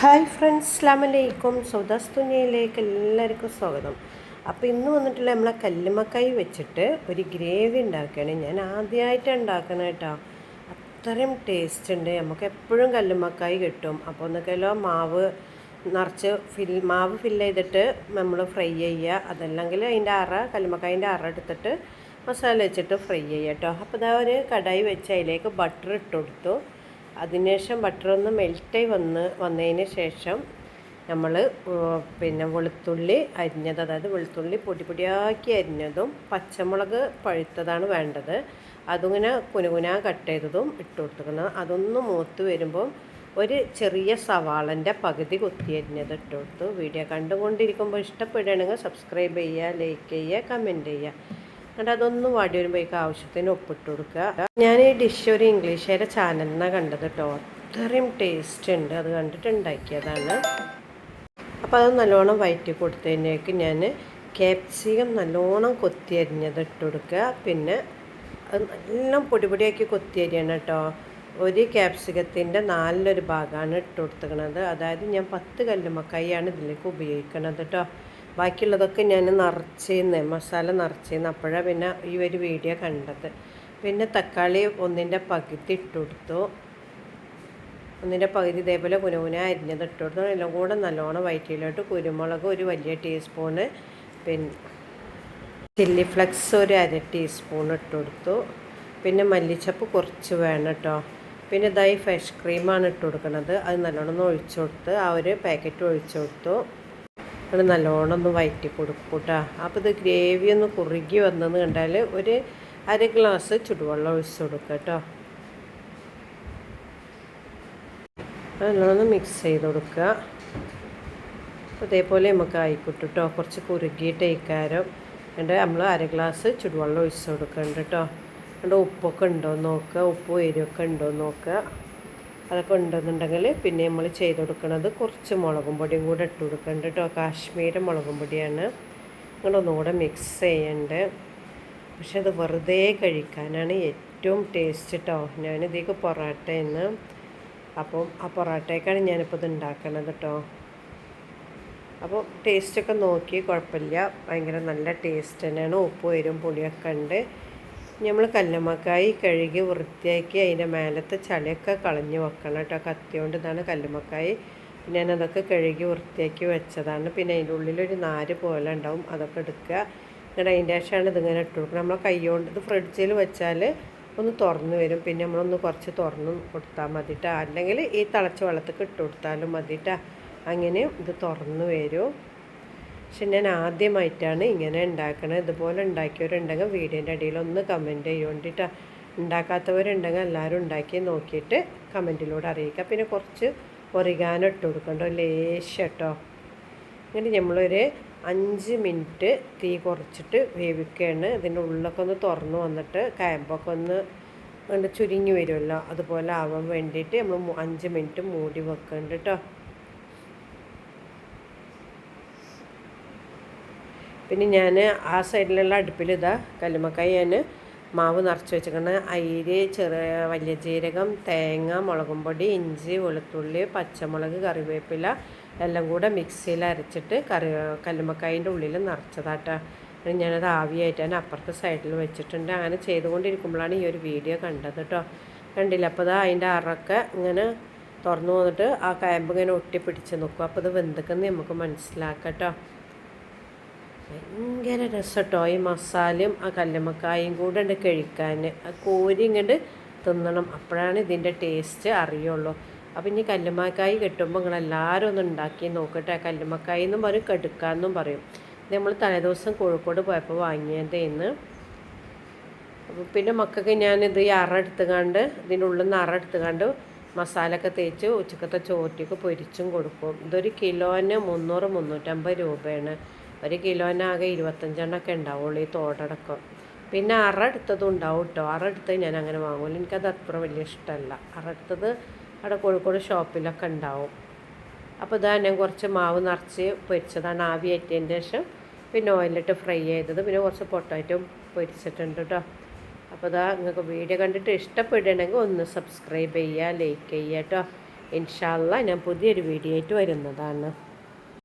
Hi friends അസ്ലാമലൈക്കും സൗദാസ് തുനിയയിലേക്ക് എല്ലാവർക്കും സ്വാഗതം. അപ്പോൾ ഇന്ന് വന്നിട്ടുള്ള നമ്മളെ കല്ലുമക്കായി വെച്ചിട്ട് ഒരു ഗ്രേവി ഉണ്ടാക്കുകയാണ്. ഞാൻ ആദ്യമായിട്ട് ഉണ്ടാക്കണം കേട്ടോ. അത്രയും ടേസ്റ്റ് ഉണ്ട്. നമുക്ക് എപ്പോഴും കല്ലുമക്കായി കിട്ടും. അപ്പോൾ ഒന്ന് കിലോ മാവ് നിറച്ച് ഫിൽ മാവ് ഫിൽ ചെയ്തിട്ട് നമ്മൾ ഫ്രൈ ചെയ്യുക. അതല്ലെങ്കിൽ അതിന്റെ അറ കല്ലുമക്കായിന്റെ അറ എടുത്തിട്ട് മസാല വെച്ചിട്ട് ഫ്രൈ ചെയ്യുക കേട്ടോ. അപ്പോൾ ഇതാ ഒരു കടായി വെച്ച് അതിലേക്ക് ബട്ടർ ഇട്ട് കൊടുത്തു. അതിനുശേഷം ബട്ടർ ഒന്ന് മെൽറ്റായി വന്ന് വന്നതിന് ശേഷം നമ്മൾ പിന്നെ വെളുത്തുള്ളി അരിഞ്ഞത് അതായത് വെളുത്തുള്ളി പൊടി പൊടിയാക്കി അരിഞ്ഞതും പച്ചമുളക് പഴുത്തതാണ് വേണ്ടത്. അതിങ്ങനെ കുനുകുന കട്ട് ചെയ്തതും ഇട്ട് കൊടുത്തുക്കണം അതൊന്ന് മൂത്ത് വരുമ്പം ഒരു ചെറിയ സവാളന്റെ പകുതി കുത്തി അരിഞ്ഞത് ഇട്ട് കൊടുത്തു. വീഡിയോ കണ്ടുകൊണ്ടിരിക്കുമ്പോൾ ഇഷ്ടപ്പെടുകയാണെങ്കിൽ സബ്സ്ക്രൈബ് ചെയ്യുക ലൈക്ക് ചെയ്യുക കമന്റ് ചെയ്യുക. എന്നിട്ട് അതൊന്ന് വാടി വരുമ്പോഴേക്ക് ആവശ്യത്തിന് ഉപ്പിട്ട് കൊടുക്കുക. ഞാൻ ഈ ഡിഷ് ഒരു ഇംഗ്ലീഷുകാരെ ചാനലിൽ നിന്നാണ് കണ്ടത് കേട്ടോ അത്രയും ടേസ്റ്റ് ഉണ്ട്. അത് കണ്ടിട്ട് ഉണ്ടാക്കിയതാണ്. അപ്പോൾ അത് നല്ലോണം വയറ്റി കൊടുത്തതിനേക്ക് ഞാൻ ക്യാപ്സികം നല്ലോണം കൊത്തി അരിഞ്ഞത് ഇട്ട് കൊടുക്കുക. പിന്നെ അത് നല്ല പൊടി പൊടിയാക്കി കൊത്തി അരിയണം കേട്ടോ ഒരു ക്യാപ്സികത്തിന്റെ നാലിലൊരു ഭാഗമാണ് ഇട്ട് കൊടുത്തുക്കണത് അതായത് ഞാൻ പത്ത് കല്ലുമ്മക്കായാണ് ഇതിലേക്ക് ഉപയോഗിക്കണത് കേട്ടോ ബാക്കിയുള്ളതൊക്കെ ഞാൻ നിറച്ചിന്ന് മസാല നിറച്ചിന്ന്. അപ്പോഴാണ് പിന്നെ ഈ ഒരു വീഡിയോ കണ്ടത്. പിന്നെ തക്കാളി ഒന്നിന്റെ പകുതി ഇട്ട് കൊടുത്തു. ഒന്നിന്റെ പകുതി ഇതേപോലെ കുനുകുന അരിഞ്ഞത് ഇട്ട് കൊടുത്തു. എല്ലാം കൂടെ നല്ലോണം വയറ്റിയിലോട്ട് കുരുമുളക് ഒരു വലിയ ടീസ്പൂണ് പിന്നെ ചില്ലി ഫ്ലക്സ് ഒരു അര ടീസ്പൂൺ ഇട്ട് കൊടുത്തു. പിന്നെ മല്ലിച്ചപ്പ് കുറച്ച് വേണം കേട്ടോ പിന്നെ ഇതായി ഫ്രഷ് ക്രീമാണ് ഇട്ട് കൊടുക്കുന്നത് അത് നല്ലോണം ഒഴിച്ചു കൊടുത്ത് ആ ഒരു പാക്കറ്റ് ഒഴിച്ചു കൊടുത്തു. അത് നല്ലോണം ഒന്ന് വയറ്റി കൊടുക്കും കേട്ടോ അപ്പോൾ ഇത് ഗ്രേവി ഒന്ന് കുറുകി വന്നെന്ന് കണ്ടാൽ ഒരു അര ഗ്ലാസ് ചുടുവെള്ളം ഒഴിച്ച് കൊടുക്കുക കേട്ടോ. നല്ലോണം മിക്സ് ചെയ്ത് കൊടുക്കുക. അതേപോലെ നമുക്ക് ആയിക്കോട്ടെ കേട്ടോ. കുറച്ച് കുറുകിയിട്ട് ഇക്കാരം എന്നിട്ട് നമ്മൾ അര ഗ്ലാസ് ചുടുവെള്ളം ഒഴിച്ച് കൊടുക്കുന്നുണ്ട് കേട്ടോ. എന്നിട്ട് ഉപ്പൊക്കെ ഉണ്ടോ എന്ന് നോക്കുക. ഉപ്പും എരിവൊക്കെ ഉണ്ടോ എന്ന് നോക്കുക. അതൊക്കെ ഉണ്ടെന്നുണ്ടെങ്കിൽ പിന്നെ നമ്മൾ ചെയ്ത് കൊടുക്കുന്നത് കുറച്ച് മുളകും പൊടിയും കൂടെ ഇട്ട് കൊടുക്കേണ്ട കേട്ടോ. കാശ്മീരി മുളകും പൊടിയാണ്. നിങ്ങളൊന്നുകൂടെ മിക്സ് ചെയ്യേണ്ടത് പക്ഷെ അത് വെറുതെ കഴിക്കാനാണ് ഏറ്റവും ടേസ്റ്റ് കേട്ടോ ഞാനിതേക്ക് പൊറോട്ടയെന്ന് അപ്പോൾ ആ പൊറോട്ടയ്ക്കാണ് ഞാനിപ്പോൾ ഇത് ഉണ്ടാക്കണത് കേട്ടോ അപ്പോൾ ടേസ്റ്റൊക്കെ നോക്കി കുഴപ്പമില്ല. ഭയങ്കര നല്ല ടേസ്റ്റ് തന്നെയാണ്. ഉപ്പ് വരും പുളിയൊക്കെ ഉണ്ട്. നമ്മൾ കല്ലുമ്മക്കായി കഴുകി വൃത്തിയാക്കി അതിന്റെ മേലത്തെ ചളിയൊക്കെ കളഞ്ഞ് വെക്കണം കേട്ടോ. കത്തി കൊണ്ട് ഇതാണ് കല്ലുമ്മക്കായി. പിന്നെ ഞാനതൊക്കെ കഴുകി വൃത്തിയാക്കി വെച്ചതാണ്. പിന്നെ അതിന്റെ ഉള്ളിലൊരു നാര് പോലെ ഉണ്ടാവും. അതൊക്കെ എടുക്കുക. എന്നിട്ട് അതിന്റെ ശേഷമാണ് ഇതിങ്ങനെ ഇട്ട് കൊടുക്കുക. നമ്മൾ കൈ കൊണ്ട് ഇത് ഫ്രിഡ്ജിൽ വെച്ചാൽ ഒന്ന് തുറന്ന് വരും. പിന്നെ നമ്മളൊന്ന് കുറച്ച് തുറന്ന് കൊടുത്താൽ മതിട്ടാ. അല്ലെങ്കിൽ ഈ തിളച്ച വെള്ളത്തിൽ ഇട്ട് കൊടുത്താലും മതിട്ടാ. അങ്ങനെ ഇത് തുറന്ന് വരും. പക്ഷെ ഞാൻ ആദ്യമായിട്ടാണ് ഇങ്ങനെ ഉണ്ടാക്കണത്. ഇതുപോലെ ഉണ്ടാക്കിയവരുണ്ടെങ്കിൽ വീഡിയോന്റെ അടിയിൽ ഒന്ന് കമന്റ് ചെയ്യുകൊണ്ടിട്ട് ഉണ്ടാക്കാത്തവരുണ്ടെങ്കിൽ എല്ലാവരും ഉണ്ടാക്കി നോക്കിയിട്ട് കമന്റിലൂടെ അറിയിക്കുക. പിന്നെ കുറച്ച് ഒറിഗാനോ ഇട്ട് കൊടുക്കണ്ടോ. ലേശം കേട്ടോ ഇങ്ങനെ നമ്മളൊരു അഞ്ച് മിനിറ്റ് തീ കുറച്ചിട്ട് വേവിക്കുകയാണ്. ഇതിന്റെ ഉള്ളൊക്കെ ഒന്ന് തുറന്ന് വന്നിട്ട് കയമ്പൊക്കെ ഒന്ന് ചുരുങ്ങി വരുമല്ലോ. അതുപോലെ ആവാൻ വേണ്ടിയിട്ട് നമ്മൾ അഞ്ച് മിനിറ്റ് മൂടി വെക്കുന്നുണ്ട് കേട്ടോ പിന്നെ ഞാൻ ആ സൈഡിലുള്ള അടുപ്പിൽ ഇതാ കല്ലുമക്കായി ഞാൻ മാവ് നിറച്ച് വെച്ചിരിക്കണം അയിര് ചെറിയ വലിയ ജീരകം തേങ്ങ മുളകും പൊടി ഇഞ്ചി വെളുത്തുള്ളി പച്ചമുളക് കറിവേപ്പില എല്ലാം കൂടെ മിക്സിയിൽ അരച്ചിട്ട് കറി കല്ലുമക്കായിന്റെ ഉള്ളിൽ നിറച്ചതാട്ടോ. ഞാനത് ആവിയായിട്ടാണ് അപ്പുറത്തെ സൈഡിൽ വെച്ചിട്ടുണ്ട്. അങ്ങനെ ചെയ്തുകൊണ്ടിരിക്കുമ്പോഴാണ് ഈ ഒരു വീഡിയോ കണ്ടത് കേട്ടോ കണ്ടില്ല? അപ്പോൾ അത് അതിന്റെ അറൊക്കെ ഇങ്ങനെ തുറന്നു വന്നിട്ട് ആ കാമ്പ് ഇങ്ങനെ ഒട്ടിപ്പിടിച്ച് നിൽക്കും. അപ്പോൾ അത് വെന്തുക്കെന്ന് നമുക്ക് മനസ്സിലാക്കാം കേട്ടോ ഭയങ്കര രസട്ടോ. ഈ മസാലയും ആ കല്ലുമ്മക്കായും കൂടെ ഉണ്ട് കഴിക്കാൻ. ആ കോരി ഇങ്ങോട്ട് തിന്നണം. അപ്പോഴാണ് ഇതിന്റെ ടേസ്റ്റ് അറിയുള്ളൂ. അപ്പം ഇനി കല്ലുമ്മക്കായി കിട്ടുമ്പോൾ നിങ്ങളെല്ലാവരും ഒന്ന് ഉണ്ടാക്കി നോക്കട്ടെ. കല്ലുമ്മക്കായി എന്നും പറയും കെടുക്കാമെന്നും പറയും. ഇത് നമ്മൾ തലേദിവസം കോഴിക്കോട് പോയപ്പോൾ വാങ്ങിയതേന്ന്. അപ്പോൾ പിന്നെ മക്കൾക്ക് ഞാനിത് ഈ അറ എടുത്തുകാണ്ട് ഇതിന്റെ ഉള്ളിൽ നിന്ന് അറ എടുത്തുകാണ്ട് മസാല ഒക്കെ തേച്ച് ഉച്ചക്കത്തെ ചോറ്റയ്ക്ക് പൊരിച്ചും കൊടുക്കും. ഇതൊരു കിലോന് മുന്നൂറ് മുന്നൂറ്റമ്പത് രൂപയാണ്. ഒരു കിലോനാകെ ഇരുപത്തഞ്ചെണ്ണമൊക്കെ ഉണ്ടാവുള്ളൂ ഈ തോടടക്കം. പിന്നെ അറ എടുത്തതും ഉണ്ടാവും കേട്ടോ അറ എടുത്തത് ഞാൻ അങ്ങനെ വാങ്ങുള്ളൂ എനിക്കത് അത്ര വലിയ ഇഷ്ടമല്ല. അറ എടുത്തത് അവിടെ കോഴിക്കോട് ഷോപ്പിലൊക്കെ ഉണ്ടാവും. അപ്പോൾ ഇതാ ഞാൻ കുറച്ച് മാവ് നിറച്ച് പൊരിച്ചതാണ് ആവി ഏറ്റതിന്റെ ശേഷം പിന്നെ ഓയിലിട്ട് ഫ്രൈ ചെയ്തത്. പിന്നെ കുറച്ച് പൊട്ടാറ്റും പൊരിച്ചിട്ടുണ്ട് കേട്ടോ അപ്പോൾ ഇതാ നിങ്ങൾക്ക് വീഡിയോ കണ്ടിട്ട് ഇഷ്ടപ്പെടുകയാണെങ്കിൽ ഒന്ന് സബ്സ്ക്രൈബ് ചെയ്യുക ലൈക്ക് ചെയ്യുക കേട്ടോ ഇൻഷാല്ല ഞാൻ പുതിയൊരു വീഡിയോ ആയിട്ട് വരുന്നതാണ്.